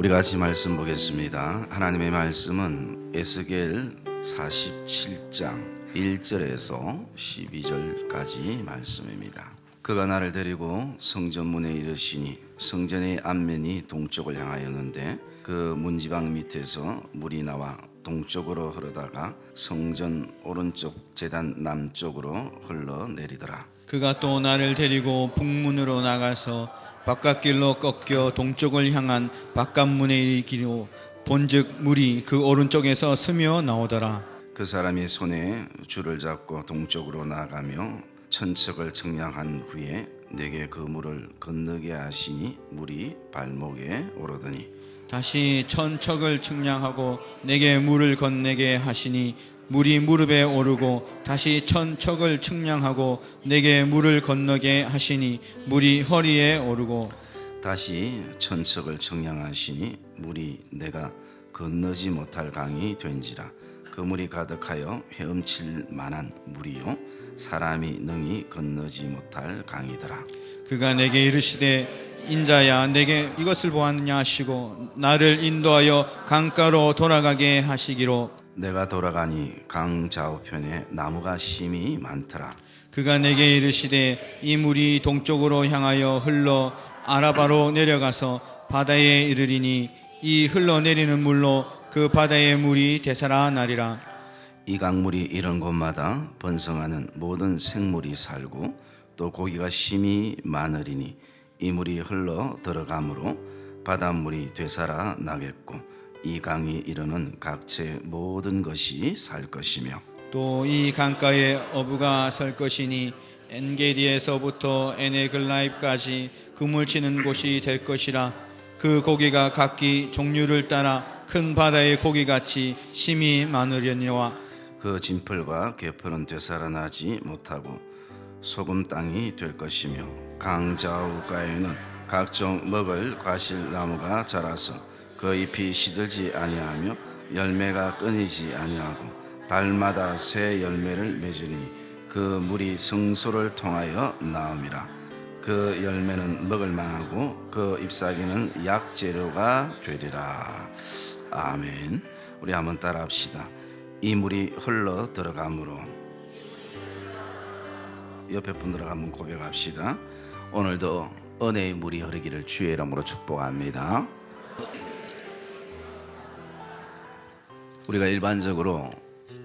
우리 같이 말씀 보겠습니다. 하나님의 말씀은 에스겔 47장 1절에서 12절까지 말씀입니다. 그가 나를 데리고 성전 문에 이르시니 성전의 앞면이 동쪽을 향하였는데 그 문지방 밑에서 물이 나와 동쪽으로 흐르다가 성전 오른쪽 재단 남쪽으로 흘러 내리더라. 그가 또 나를 데리고 북문으로 나가서 바깥길로 꺾여 동쪽을 향한 바깥문에 이르기로 본즉 물이 그 오른쪽에서 스며 나오더라. 그 사람이 손에 줄을 잡고 동쪽으로 나가며 천척을 청량한 후에 내게 그 물을 건너게 하시니 물이 발목에 오르더니 다시 천척을 측량하고 내게 물을 건네게 하시니 물이 무릎에 오르고 다시 천척을 측량하고 내게 물을 건너게 하시니 물이 허리에 오르고 다시 천척을 청량하시니 물이 내가 건너지 못할 강이 된지라. 그 물이 가득하여 헤엄칠 만한 물이요. 사람이 능히 건너지 못할 강이더라. 그가 내게 이르시되 인자야 내게 이것을 보았느냐 하시고 나를 인도하여 강가로 돌아가게 하시기로. 내가 돌아가니 강 좌우편에 나무가 심이 많더라. 그가 내게 이르시되 이 물이 동쪽으로 향하여 흘러 아라바로 내려가서 바다에 이르리니 이 흘러내리는 물로 그 바다의 물이 되살아나리라. 이 강물이 이런 곳마다 번성하는 모든 생물이 살고 또 고기가 심히 많으리니 이 물이 흘러 들어가므로 바닷물이 되살아 나겠고 이 강이 이르는 각체 모든 것이 살 것이며 또 이 강가에 어부가 설 것이니 엔게디에서부터 에네글라입까지 그물 치는 곳이 될 것이라. 그 고기가 각기 종류를 따라 큰 바다의 고기같이 심히 많으려니와 그 진풀과 개풀은 되살아나지 못하고 소금 땅이 될 것이며 강 좌우가에는 각종 먹을 과실 나무가 자라서 그 잎이 시들지 아니하며 열매가 끊이지 아니하고 달마다 새 열매를 맺으니 그 물이 성소를 통하여 나옵니다. 그 열매는 먹을 만하고 그 잎사귀는 약 재료가 되리라. 아멘. 우리 한번 따라합시다. 이 물이 흘러 들어가므로 옆에 분들하고 한번 고백합시다. 오늘도 은혜의 물이 흐르기를 주의 이름으로 축복합니다. 우리가 일반적으로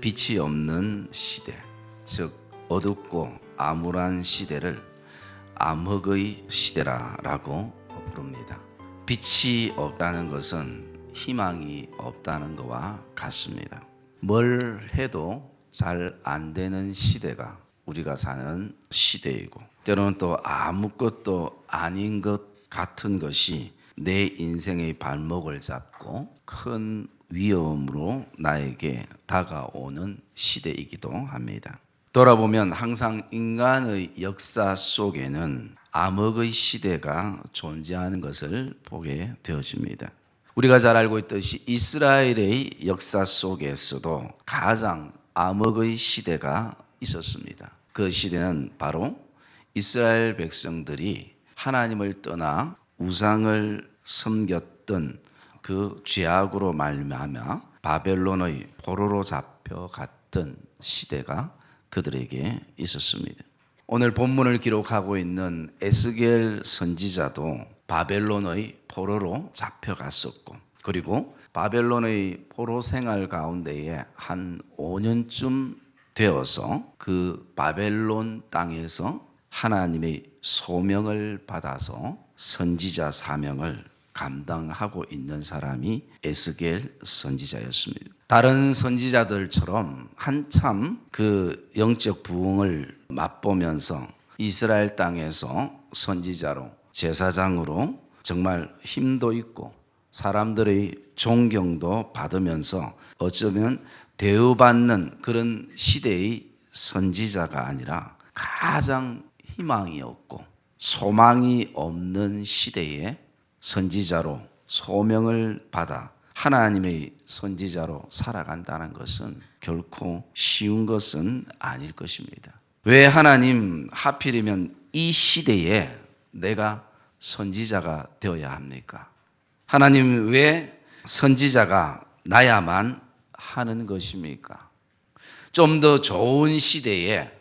빛이 없는 시대, 즉 어둡고 암울한 시대를 암흑의 시대라라고 부릅니다. 빛이 없다는 것은 희망이 없다는 것과 같습니다. 뭘 해도 잘 안 되는 시대가 우리가 사는 시대이고 때로는 또 아무것도 아닌 것 같은 것이 내 인생의 발목을 잡고 큰 위험으로 나에게 다가오는 시대이기도 합니다. 돌아보면 항상 인간의 역사 속에는 암흑의 시대가 존재하는 것을 보게 되어집니다. 우리가 잘 알고 있듯이 이스라엘의 역사 속에서도 가장 암흑의 시대가 있었습니다. 그 시대는 바로 이스라엘 백성들이 하나님을 떠나 우상을 섬겼던 그 죄악으로 말미암아 바벨론의 포로로 잡혀갔던 시대가 그들에게 있었습니다. 오늘 본문을 기록하고 있는 에스겔 선지자도 바벨론의 포로로 잡혀갔었고 그리고 바벨론의 포로 생활 가운데에 한 5년쯤 되어서 그 바벨론 땅에서 하나님의 소명을 받아서 선지자 사명을 감당하고 있는 사람이 에스겔 선지자였습니다. 다른 선지자들처럼 한참 그 영적 부흥을 맛보면서 이스라엘 땅에서 선지자로 제사장으로 정말 힘도 있고 사람들의 존경도 받으면서 어쩌면 대우받는 그런 시대의 선지자가 아니라 가장 희망이 없고 소망이 없는 시대에 선지자로 소명을 받아 하나님의 선지자로 살아간다는 것은 결코 쉬운 것은 아닐 것입니다. 왜 하나님 하필이면 이 시대에 내가 선지자가 되어야 합니까? 하나님 왜 선지자가 나야만 하는 것입니까? 좀 더 좋은 시대에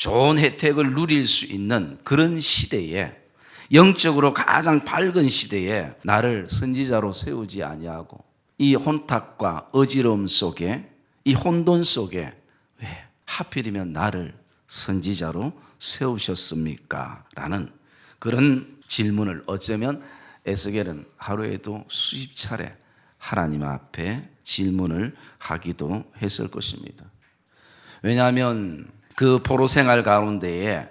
좋은 혜택을 누릴 수 있는 그런 시대에 영적으로 가장 밝은 시대에 나를 선지자로 세우지 아니하고 이 혼탁과 어지러움 속에 이 혼돈 속에 왜 하필이면 나를 선지자로 세우셨습니까? 라는 그런 질문을 어쩌면 에스겔은 하루에도 수십 차례 하나님 앞에 질문을 하기도 했을 것입니다. 왜냐하면 그 포로 생활 가운데에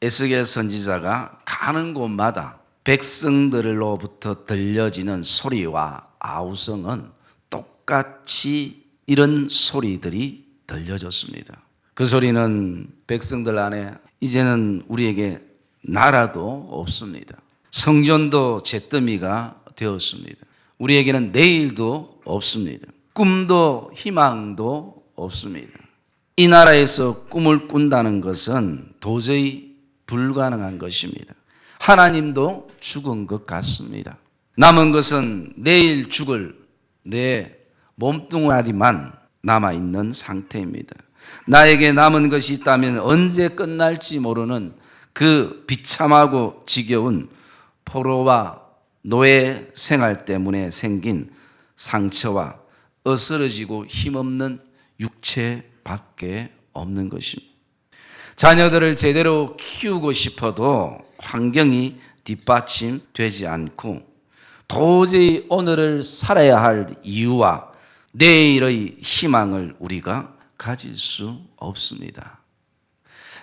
에스겔 선지자가 가는 곳마다 백성들로부터 들려지는 소리와 아우성은 똑같이 이런 소리들이 들려졌습니다. 그 소리는 백성들 안에 이제는 우리에게 나라도 없습니다. 성전도 잿더미가 되었습니다. 우리에게는 내일도 없습니다. 꿈도 희망도 없습니다. 이 나라에서 꿈을 꾼다는 것은 도저히 불가능한 것입니다. 하나님도 죽은 것 같습니다. 남은 것은 내일 죽을 내 몸뚱아리만 남아 있는 상태입니다. 나에게 남은 것이 있다면 언제 끝날지 모르는 그 비참하고 지겨운 포로와 노예 생활 때문에 생긴 상처와 어스러지고 힘없는 육체 밖에 없는 것입니다. 자녀들을 제대로 키우고 싶어도 환경이 뒷받침되지 않고 도저히 오늘을 살아야 할 이유와 내일의 희망을 우리가 가질 수 없습니다.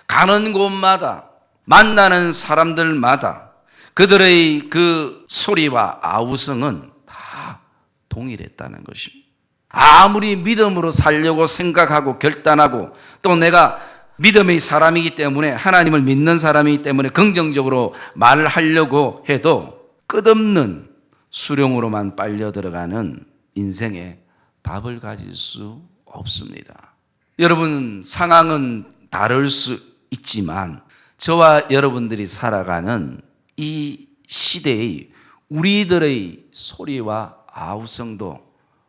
가는 곳마다 만나는 사람들마다 그들의 그 소리와 아우성은 다 동일했다는 것입니다. 아무리 믿음으로 살려고 생각하고 결단하고 또 내가 믿음의 사람이기 때문에 하나님을 믿는 사람이기 때문에 긍정적으로 말을 하려고 해도 끝없는 수령으로만 빨려 들어가는 인생에 답을 가질 수 없습니다. 여러분 상황은 다를 수 있지만 저와 여러분들이 살아가는 이 시대의 우리들의 소리와 아우성도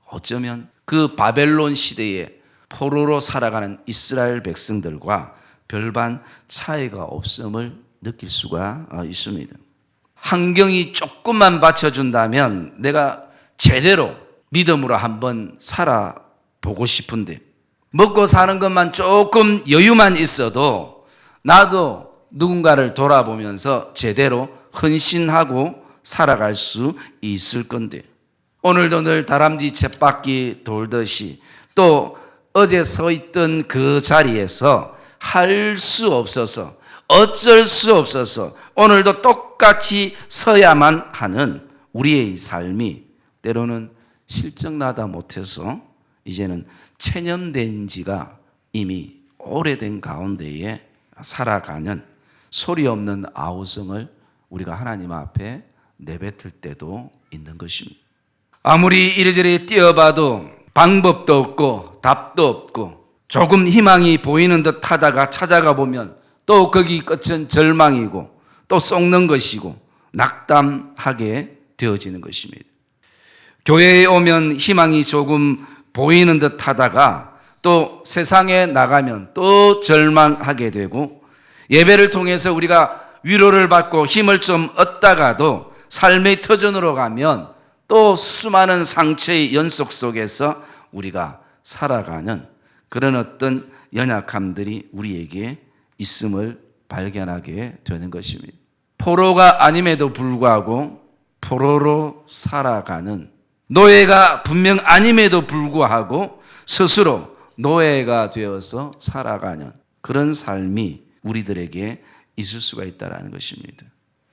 어쩌면 그 바벨론 시대에 포로로 살아가는 이스라엘 백성들과 별반 차이가 없음을 느낄 수가 있습니다. 환경이 조금만 받쳐준다면 내가 제대로 믿음으로 한번 살아보고 싶은데 먹고 사는 것만 조금 여유만 있어도 나도 누군가를 돌아보면서 제대로 헌신하고 살아갈 수 있을 건데 오늘도 늘 다람쥐 쳇바퀴 돌듯이 또 어제 서 있던 그 자리에서 할 수 없어서 어쩔 수 없어서 오늘도 똑같이 서야만 하는 우리의 삶이 때로는 실적나다 못해서 이제는 체념된 지가 이미 오래된 가운데에 살아가는 소리 없는 아우성을 우리가 하나님 앞에 내뱉을 때도 있는 것입니다. 아무리 이리저리 뛰어봐도 방법도 없고 답도 없고 조금 희망이 보이는 듯 하다가 찾아가 보면 또 거기 끝은 절망이고 또 썩는 것이고 낙담하게 되어지는 것입니다. 교회에 오면 희망이 조금 보이는 듯 하다가 또 세상에 나가면 또 절망하게 되고 예배를 통해서 우리가 위로를 받고 힘을 좀 얻다가도 삶의 터전으로 가면 또 수많은 상처의 연속 속에서 우리가 살아가는 그런 어떤 연약함들이 우리에게 있음을 발견하게 되는 것입니다. 포로가 아님에도 불구하고 포로로 살아가는 노예가 분명 아님에도 불구하고 스스로 노예가 되어서 살아가는 그런 삶이 우리들에게 있을 수가 있다는 것입니다.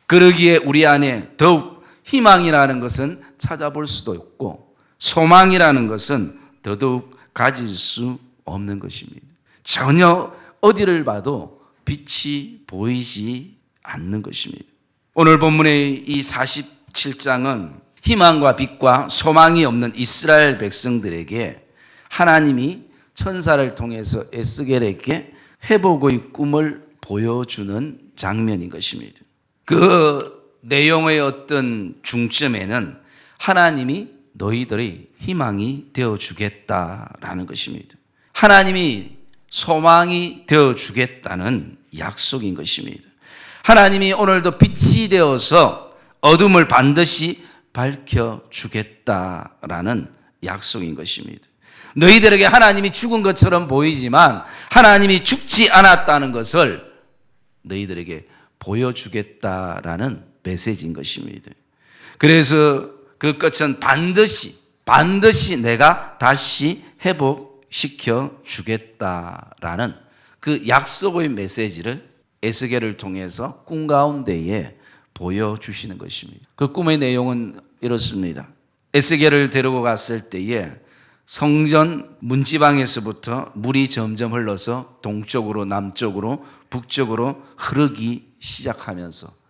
그러기에 우리 안에 더욱 희망이라는 것은 찾아볼 수도 없고 소망이라는 것은 더더욱 가질 수 없는 것입니다. 전혀 어디를 봐도 빛이 보이지 않는 것입니다. 오늘 본문의 이 47장은 희망과 빛과 소망이 없는 이스라엘 백성들에게 하나님이 천사를 통해서 에스겔에게 회복의 꿈을 보여주는 장면인 것입니다. 그 내용의 어떤 중점에는 하나님이 너희들의 희망이 되어 주겠다라는 것입니다. 하나님이 소망이 되어 주겠다는 약속인 것입니다. 하나님이 오늘도 빛이 되어서 어둠을 반드시 밝혀 주겠다라는 약속인 것입니다. 너희들에게 하나님이 죽은 것처럼 보이지만 하나님이 죽지 않았다는 것을 너희들에게 보여주겠다라는 메시지인 것입니다. 그래서 그 끝은 반드시, 반드시 내가 다시 회복시켜 주겠다라는 그 약속의 메시지를 에스겔을 통해서 꿈 가운데에 보여주시는 것입니다. 그 꿈의 내용은 이렇습니다. 에스겔을 데리고 갔을 때에 성전 문지방에서부터 물이 점점 흘러서 동쪽으로 남쪽으로 북쪽으로 흐르기 시작하면서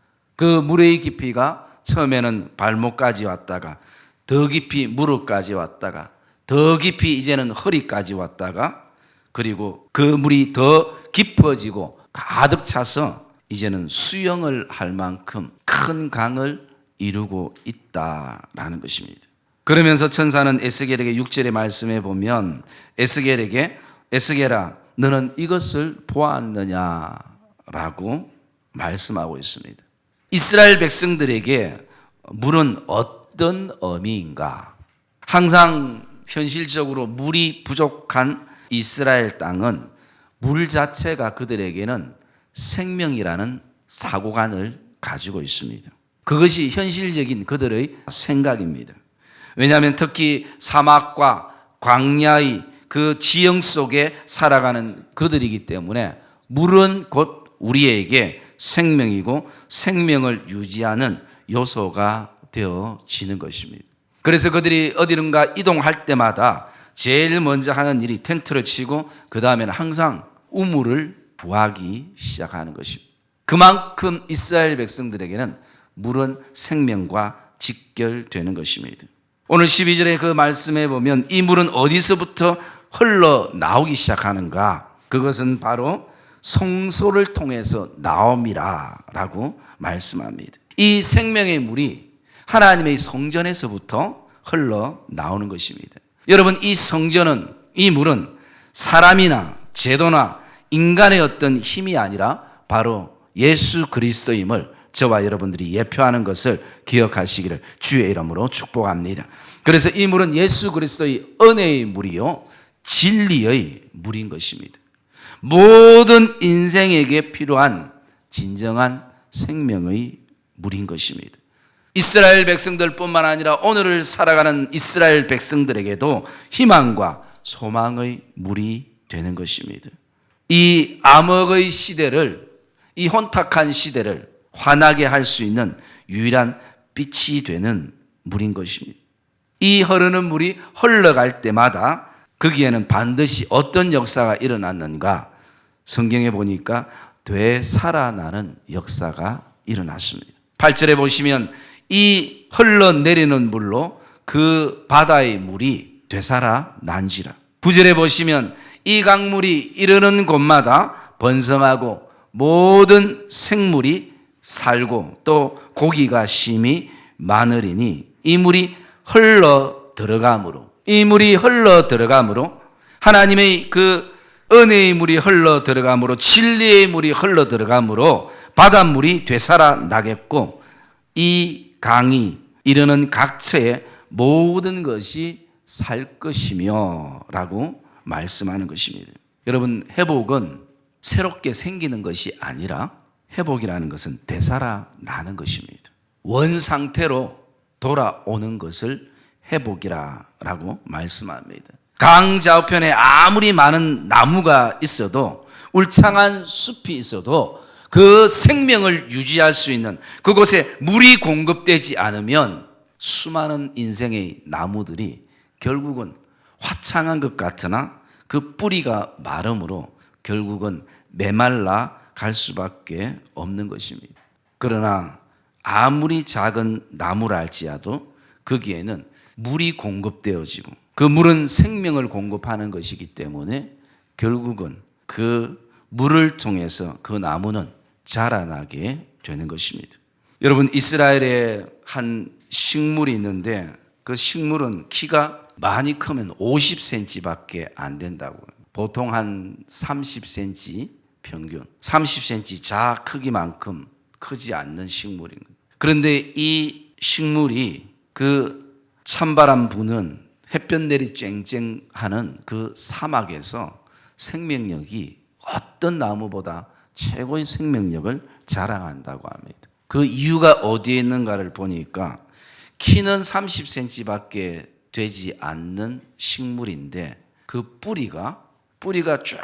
그 물의 깊이가 처음에는 발목까지 왔다가 더 깊이 무릎까지 왔다가 더 깊이 이제는 허리까지 왔다가 그리고 그 물이 더 깊어지고 가득 차서 이제는 수영을 할 만큼 큰 강을 이루고 있다라는 것입니다. 그러면서 천사는 에스겔에게 6절의 말씀에 보면 에스겔에게 에스겔아 너는 이것을 보았느냐라고 말씀하고 있습니다. 이스라엘 백성들에게 물은 어떤 의미인가? 항상 현실적으로 물이 부족한 이스라엘 땅은 물 자체가 그들에게는 생명이라는 사고관을 가지고 있습니다. 그것이 현실적인 그들의 생각입니다. 왜냐하면 특히 사막과 광야의 그 지형 속에 살아가는 그들이기 때문에 물은 곧 우리에게 생명이고 생명을 유지하는 요소가 되어지는 것입니다. 그래서 그들이 어디론가 이동할 때마다 제일 먼저 하는 일이 텐트를 치고 그 다음에는 항상 우물을 부하기 시작하는 것입니다. 그만큼 이스라엘 백성들에게는 물은 생명과 직결되는 것입니다. 오늘 12절의 그 말씀에 보면 이 물은 어디서부터 흘러 나오기 시작하는가? 그것은 바로 성소를 통해서 나옴이라라고 말씀합니다. 이 생명의 물이 하나님의 성전에서부터 흘러 나오는 것입니다. 여러분 이 성전은 이 물은 사람이나 제도나 인간의 어떤 힘이 아니라 바로 예수 그리스도임을 저와 여러분들이 예표하는 것을 기억하시기를 주의 이름으로 축복합니다. 그래서 이 물은 예수 그리스도의 은혜의 물이요 진리의 물인 것입니다. 모든 인생에게 필요한 진정한 생명의 물인 것입니다. 이스라엘 백성들뿐만 아니라 오늘을 살아가는 이스라엘 백성들에게도 희망과 소망의 물이 되는 것입니다. 이 암흑의 시대를 이 혼탁한 시대를 환하게 할 수 있는 유일한 빛이 되는 물인 것입니다. 이 흐르는 물이 흘러갈 때마다 거기에는 반드시 어떤 역사가 일어났는가 성경에 보니까 되살아나는 역사가 일어났습니다. 8절에 보시면 이 흘러내리는 물로 그 바다의 물이 되살아난지라. 9절에 보시면 이 강물이 이르는 곳마다 번성하고 모든 생물이 살고 또 고기가 심히 많으리니 이 물이 흘러 들어감으로 이 물이 흘러 들어감으로 하나님의 그 은혜의 물이 흘러 들어감으로 진리의 물이 흘러 들어감으로 바닷물이 되살아 나겠고 이 강이 이르는 각처에 모든 것이 살 것이며라고 말씀하는 것입니다. 여러분 회복은 새롭게 생기는 것이 아니라 회복이라는 것은 되살아나는 것입니다. 원 상태로 돌아오는 것을 회복이라고 말씀합니다. 강 좌우편에 아무리 많은 나무가 있어도 울창한 숲이 있어도 그 생명을 유지할 수 있는 그곳에 물이 공급되지 않으면 수많은 인생의 나무들이 결국은 화창한 것 같으나 그 뿌리가 마름으로 결국은 메말라 갈 수밖에 없는 것입니다. 그러나 아무리 작은 나무라 할지라도 거기에는 물이 공급되어지고 그 물은 생명을 공급하는 것이기 때문에 결국은 그 물을 통해서 그 나무는 자라나게 되는 것입니다. 여러분 이스라엘에 한 식물이 있는데 그 식물은 키가 많이 크면 50cm밖에 안 된다고. 보통 한 30cm 평균, 30cm 자 크기만큼 크지 않는 식물인 거예요. 그런데 이 식물이 그 찬바람 부는 햇볕 내리 쨍쨍하는 그 사막에서 생명력이 어떤 나무보다 최고의 생명력을 자랑한다고 합니다. 그 이유가 어디에 있는가를 보니까 키는 30cm밖에 되지 않는 식물인데 그 뿌리가 뿌리가 쫙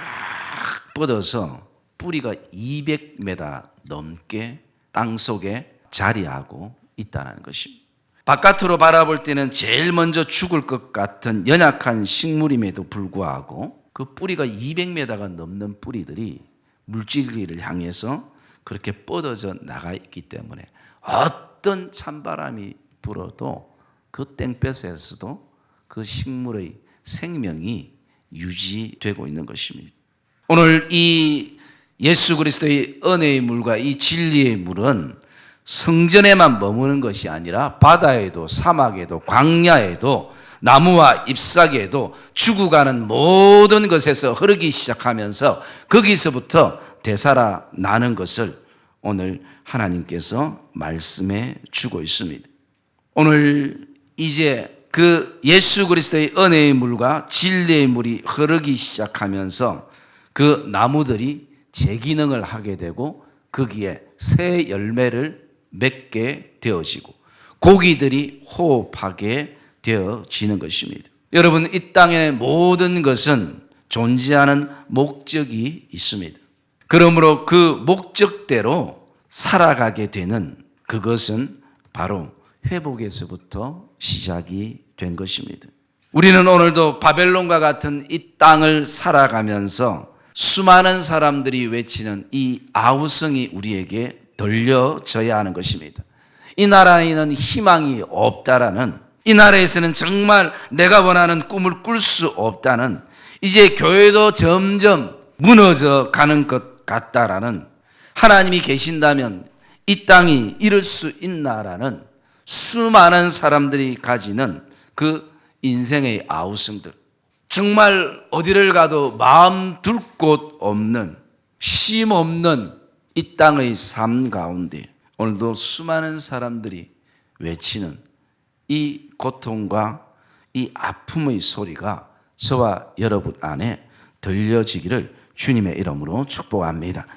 뻗어서 뿌리가 200m 넘게 땅 속에 자리하고 있다는 것입니다. 바깥으로 바라볼 때는 제일 먼저 죽을 것 같은 연약한 식물임에도 불구하고 그 뿌리가 200m가 넘는 뿌리들이 물질기를 향해서 그렇게 뻗어져 나가 있기 때문에 어떤 찬바람이 불어도 그 땡볕에서도 그 식물의 생명이 유지되고 있는 것입니다. 오늘 이 예수 그리스도의 은혜의 물과 이 진리의 물은 성전에만 머무는 것이 아니라 바다에도 사막에도 광야에도 나무와 잎사귀에도 죽어가는 모든 것에서 흐르기 시작하면서 거기서부터 되살아 나는 것을 오늘 하나님께서 말씀해 주고 있습니다. 오늘 이제 그 예수 그리스도의 은혜의 물과 진리의 물이 흐르기 시작하면서 그 나무들이 재기능을 하게 되고 거기에 새 열매를 맺게 되어지고 고기들이 호흡하게 되어지는 것입니다. 여러분 이 땅의 모든 것은 존재하는 목적이 있습니다. 그러므로 그 목적대로 살아가게 되는 그것은 바로 회복에서부터 시작이 된 것입니다. 우리는 오늘도 바벨론과 같은 이 땅을 살아가면서 수많은 사람들이 외치는 이 아우성이 우리에게 들려져야 하는 것입니다. 이 나라에는 희망이 없다라는 이 나라에서는 정말 내가 원하는 꿈을 꿀 수 없다는 이제 교회도 점점 무너져 가는 것 같다라는 하나님이 계신다면 이 땅이 이럴 수 있나라는 수많은 사람들이 가지는 그 인생의 아우성들. 정말 어디를 가도 마음 둘 곳 없는 쉼 없는 이 땅의 삶 가운데 오늘도 수많은 사람들이 외치는 이 고통과 이 아픔의 소리가 저와 여러분 안에 들려지기를 주님의 이름으로 축복합니다.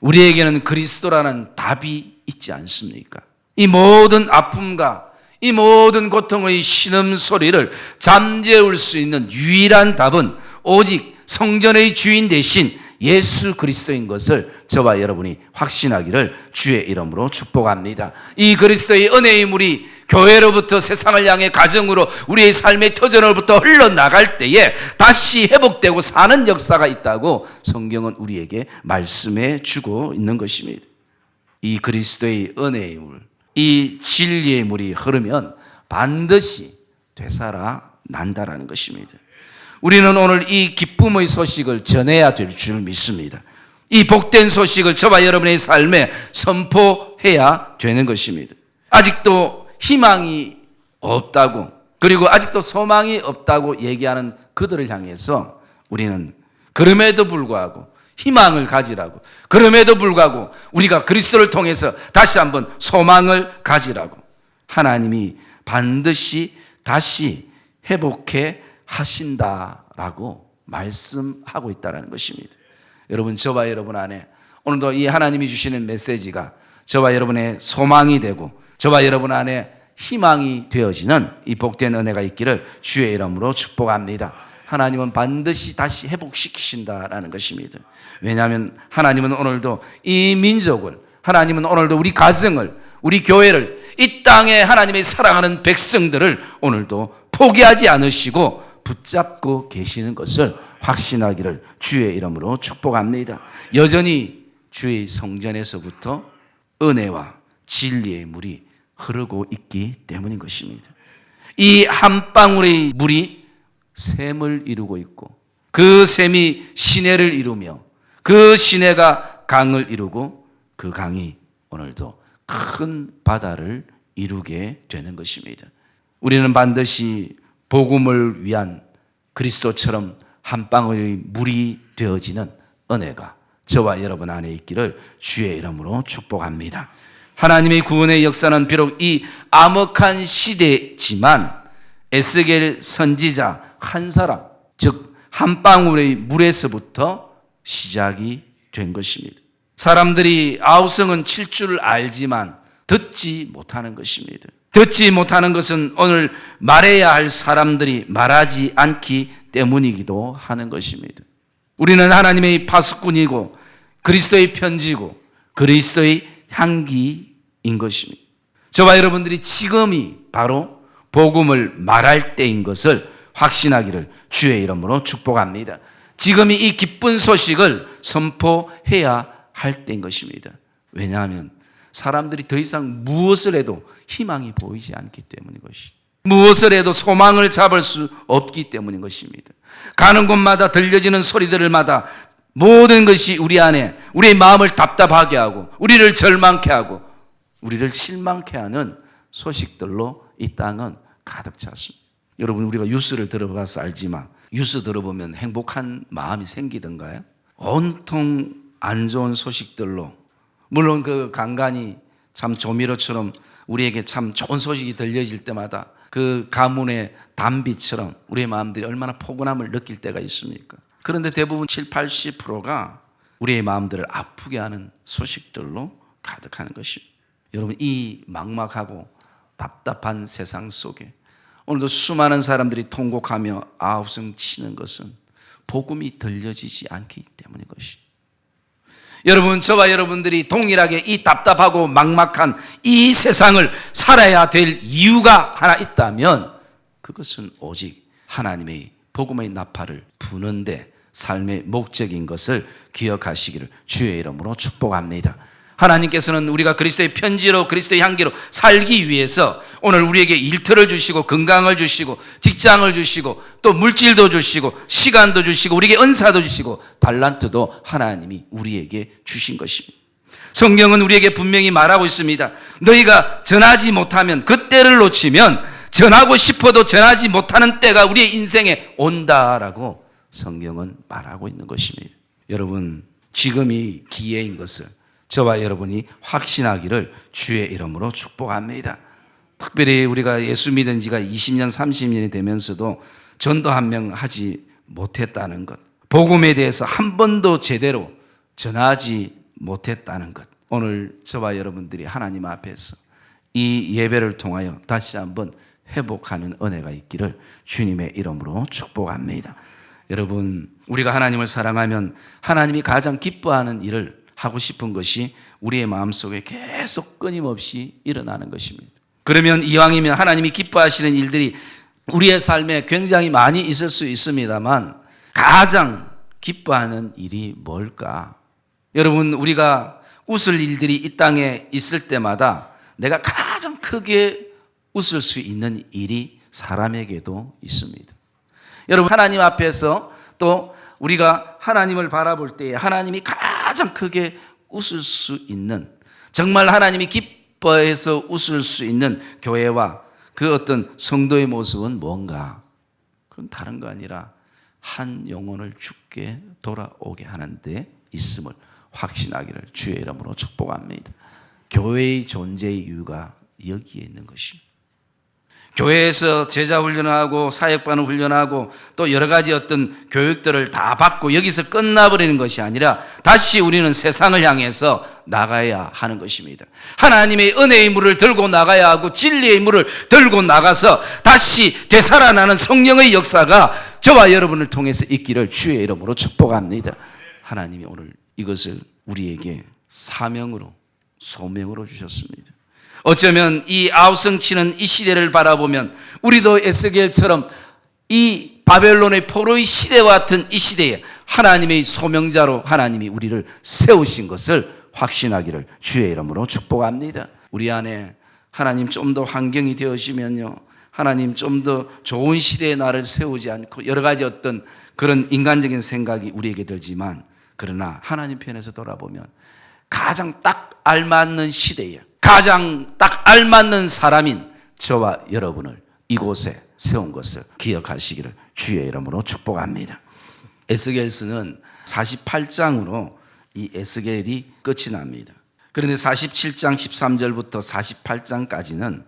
우리에게는 그리스도라는 답이 있지 않습니까? 이 모든 아픔과 이 모든 고통의 신음 소리를 잠재울 수 있는 유일한 답은 오직 성전의 주인 대신 예수 그리스도인 것을 저와 여러분이 확신하기를 주의 이름으로 축복합니다. 이 그리스도의 은혜의 물이 교회로부터 세상을 향해 가정으로 우리의 삶의 터전으로부터 흘러나갈 때에 다시 회복되고 사는 역사가 있다고 성경은 우리에게 말씀해 주고 있는 것입니다. 이 그리스도의 은혜의 물, 이 진리의 물이 흐르면 반드시 되살아 난다라는 것입니다. 우리는 오늘 이 기쁨의 소식을 전해야 될 줄 믿습니다. 이 복된 소식을 저와 여러분의 삶에 선포해야 되는 것입니다. 아직도 희망이 없다고 그리고 아직도 소망이 없다고 얘기하는 그들을 향해서 우리는 그럼에도 불구하고 희망을 가지라고 그럼에도 불구하고 우리가 그리스도를 통해서 다시 한번 소망을 가지라고 하나님이 반드시 다시 회복해 하신다라고 말씀하고 있다는 것입니다. 여러분 저와 여러분 안에 오늘도 이 하나님이 주시는 메시지가 저와 여러분의 소망이 되고 저와 여러분 안에 희망이 되어지는 이 복된 은혜가 있기를 주의 이름으로 축복합니다. 하나님은 반드시 다시 회복시키신다라는 것입니다. 왜냐하면 하나님은 오늘도 이 민족을 하나님은 오늘도 우리 가정을 우리 교회를 이 땅에 하나님의 사랑하는 백성들을 오늘도 포기하지 않으시고 붙잡고 계시는 것을 확신하기를 주의 이름으로 축복합니다. 여전히 주의 성전에서부터 은혜와 진리의 물이 흐르고 있기 때문인 것입니다. 이 한 방울의 물이 샘을 이루고 있고 그 샘이 시내를 이루며 그 시내가 강을 이루고 그 강이 오늘도 큰 바다를 이루게 되는 것입니다. 우리는 반드시 복음을 위한 그리스도처럼 한 방울의 물이 되어지는 은혜가 저와 여러분 안에 있기를 주의 이름으로 축복합니다. 하나님의 구원의 역사는 비록 이 암흑한 시대지만 에스겔 선지자 한 사람, 즉 한 방울의 물에서부터 시작이 된 것입니다. 사람들이 아우성은 칠 줄을 알지만 듣지 못하는 것입니다. 듣지 못하는 것은 오늘 말해야 할 사람들이 말하지 않기 때문이기도 하는 것입니다. 우리는 하나님의 파수꾼이고 그리스도의 편지고 그리스도의 향기인 것입니다. 저와 여러분들이 지금이 바로 복음을 말할 때인 것을 확신하기를 주의 이름으로 축복합니다. 지금이 이 기쁜 소식을 선포해야 할 때인 것입니다. 왜냐하면 사람들이 더 이상 무엇을 해도 희망이 보이지 않기 때문인 것이. 무엇을 해도 소망을 잡을 수 없기 때문인 것입니다. 가는 곳마다 들려지는 소리들마다 모든 것이 우리 안에 우리의 마음을 답답하게 하고 우리를 절망케 하고 우리를 실망케 하는 소식들로 이 땅은 가득 찼습니다. 여러분 우리가 뉴스를 들어봐서 알지만 뉴스 들어보면 행복한 마음이 생기던가요? 온통 안 좋은 소식들로 물론 그 간간히 참 조미료처럼 우리에게 참 좋은 소식이 들려질 때마다 그 가문의 단비처럼 우리의 마음들이 얼마나 포근함을 느낄 때가 있습니까? 그런데 대부분 7, 80%가 우리의 마음들을 아프게 하는 소식들로 가득하는 것입니다. 여러분 이 막막하고 답답한 세상 속에 오늘도 수많은 사람들이 통곡하며 아우성 치는 것은 복음이 들려지지 않기 때문인 것이. 여러분, 저와 여러분들이 동일하게 이 답답하고 막막한 이 세상을 살아야 될 이유가 하나 있다면 그것은 오직 하나님의 복음의 나팔을 부는데 삶의 목적인 것을 기억하시기를 주의 이름으로 축복합니다. 하나님께서는 우리가 그리스도의 편지로 그리스도의 향기로 살기 위해서 오늘 우리에게 일터를 주시고 건강을 주시고 직장을 주시고 또 물질도 주시고 시간도 주시고 우리에게 은사도 주시고 달란트도 하나님이 우리에게 주신 것입니다. 성경은 우리에게 분명히 말하고 있습니다. 너희가 전하지 못하면 그때를 놓치면 전하고 싶어도 전하지 못하는 때가 우리의 인생에 온다라고 성경은 말하고 있는 것입니다. 여러분, 지금이 기회인 것을 저와 여러분이 확신하기를 주의 이름으로 축복합니다. 특별히 우리가 예수 믿은 지가 20년, 30년이 되면서도 전도 한 명 하지 못했다는 것. 복음에 대해서 한 번도 제대로 전하지 못했다는 것. 오늘 저와 여러분들이 하나님 앞에서 이 예배를 통하여 다시 한번 회복하는 은혜가 있기를 주님의 이름으로 축복합니다. 여러분, 우리가 하나님을 사랑하면 하나님이 가장 기뻐하는 일을 하고 싶은 것이 우리의 마음속에 계속 끊임없이 일어나는 것입니다. 그러면 이왕이면 하나님이 기뻐하시는 일들이 우리의 삶에 굉장히 많이 있을 수 있습니다만 가장 기뻐하는 일이 뭘까? 여러분, 우리가 웃을 일들이 이 땅에 있을 때마다 내가 가장 크게 웃을 수 있는 일이 사람에게도 있습니다. 여러분, 하나님 앞에서 또 우리가 하나님을 바라볼 때에 하나님이 가장 크게 웃을 수 있는 정말 하나님이 기뻐해서 웃을 수 있는 교회와 그 어떤 성도의 모습은 뭔가? 그건 다른 거 아니라 한 영혼을 죽게 돌아오게 하는데 있음을 확신하기를 주의 이름으로 축복합니다. 교회의 존재의 이유가 여기에 있는 것입니다. 교회에서 제자 훈련하고 사역반을 훈련하고 또 여러 가지 어떤 교육들을 다 받고 여기서 끝나버리는 것이 아니라 다시 우리는 세상을 향해서 나가야 하는 것입니다. 하나님의 은혜의 물을 들고 나가야 하고 진리의 물을 들고 나가서 다시 되살아나는 성령의 역사가 저와 여러분을 통해서 있기를 주의 이름으로 축복합니다. 하나님이 오늘 이것을 우리에게 사명으로 소명으로 주셨습니다. 어쩌면 이 아우성치는 이 시대를 바라보면 우리도 에스겔처럼 이 바벨론의 포로의 시대와 같은 이 시대에 하나님의 소명자로 하나님이 우리를 세우신 것을 확신하기를 주의 이름으로 축복합니다. 우리 안에 하나님 좀 더 환경이 되어지면요. 하나님 좀 더 좋은 시대에 나를 세우지 않고 여러 가지 어떤 그런 인간적인 생각이 우리에게 들지만 그러나 하나님 편에서 돌아보면 가장 딱 알맞는 시대에 가장 딱 알맞는 사람인 저와 여러분을 이곳에 세운 것을 기억하시기를 주의 이름으로 축복합니다. 에스겔서는 48장으로 이 에스겔이 끝이 납니다. 그런데 47장 13절부터 48장까지는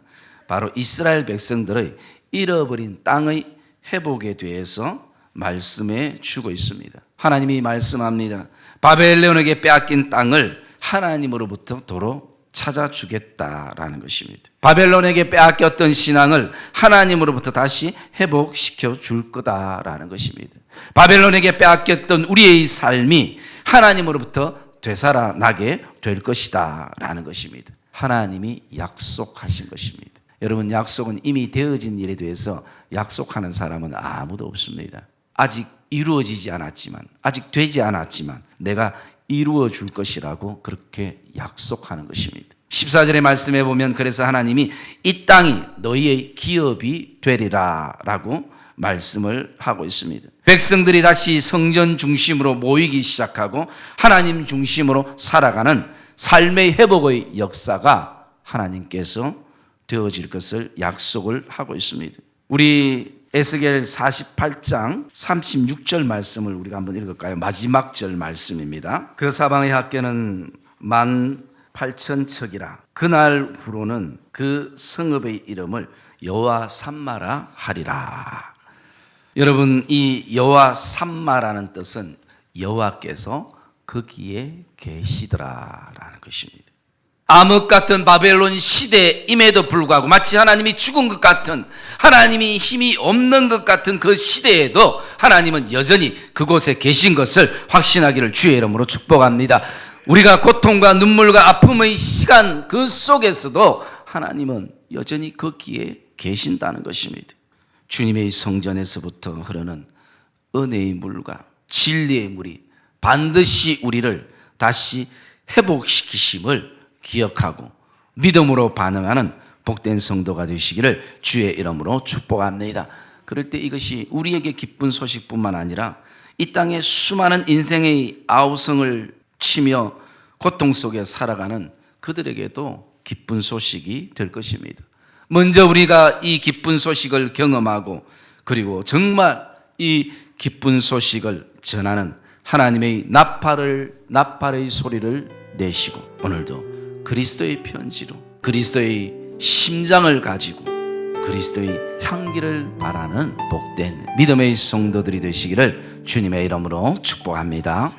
바로 이스라엘 백성들의 잃어버린 땅의 회복에 대해서 말씀해 주고 있습니다. 하나님이 말씀합니다. 바벨론에게 빼앗긴 땅을 하나님으로부터 도로 찾아주겠다라는 것입니다. 바벨론에게 빼앗겼던 신앙을 하나님으로부터 다시 회복시켜 줄 거다라는 것입니다. 바벨론에게 빼앗겼던 우리의 삶이 하나님으로부터 되살아나게 될 것이다라는 것입니다. 하나님이 약속하신 것입니다. 여러분 약속은 이미 되어진 일에 대해서 약속하는 사람은 아무도 없습니다. 아직 이루어지지 않았지만 아직 되지 않았지만 내가 이루어 줄 것이라고 그렇게 약속하는 것입니다. 14절의 말씀에 보면 그래서 하나님이 이 땅이 너희의 기업이 되리라 라고 말씀을 하고 있습니다. 백성들이 다시 성전 중심으로 모이기 시작하고 하나님 중심으로 살아가는 삶의 회복의 역사가 하나님께서 되어질 것을 약속을 하고 있습니다. 우리 에스겔 48장 36절 말씀을 우리가 한번 읽을까요? 마지막 절 말씀입니다. 그 사방의 학교는 만 8천 척이라 그날 후로는 그 성읍의 이름을 여호와 삼마라 하리라. 여러분 이 여호와 삼마라는 뜻은 여호와께서 거기에 계시더라라는 것입니다. 암흑 같은 바벨론 시대임에도 불구하고 마치 하나님이 죽은 것 같은 하나님이 힘이 없는 것 같은 그 시대에도 하나님은 여전히 그곳에 계신 것을 확신하기를 주의 이름으로 축복합니다. 우리가 고통과 눈물과 아픔의 시간 그 속에서도 하나님은 여전히 거기에 계신다는 것입니다. 주님의 성전에서부터 흐르는 은혜의 물과 진리의 물이 반드시 우리를 다시 회복시키심을 기억하고 믿음으로 반응하는 복된 성도가 되시기를 주의 이름으로 축복합니다. 그럴 때 이것이 우리에게 기쁜 소식뿐만 아니라 이 땅에 수많은 인생의 아우성을 치며 고통 속에 살아가는 그들에게도 기쁜 소식이 될 것입니다. 먼저 우리가 이 기쁜 소식을 경험하고 그리고 정말 이 기쁜 소식을 전하는 하나님의 나팔을 나팔의 소리를 내시고 오늘도 그리스도의 편지로 그리스도의 심장을 가지고 그리스도의 향기를 바라는 복된 믿음의 성도들이 되시기를 주님의 이름으로 축복합니다.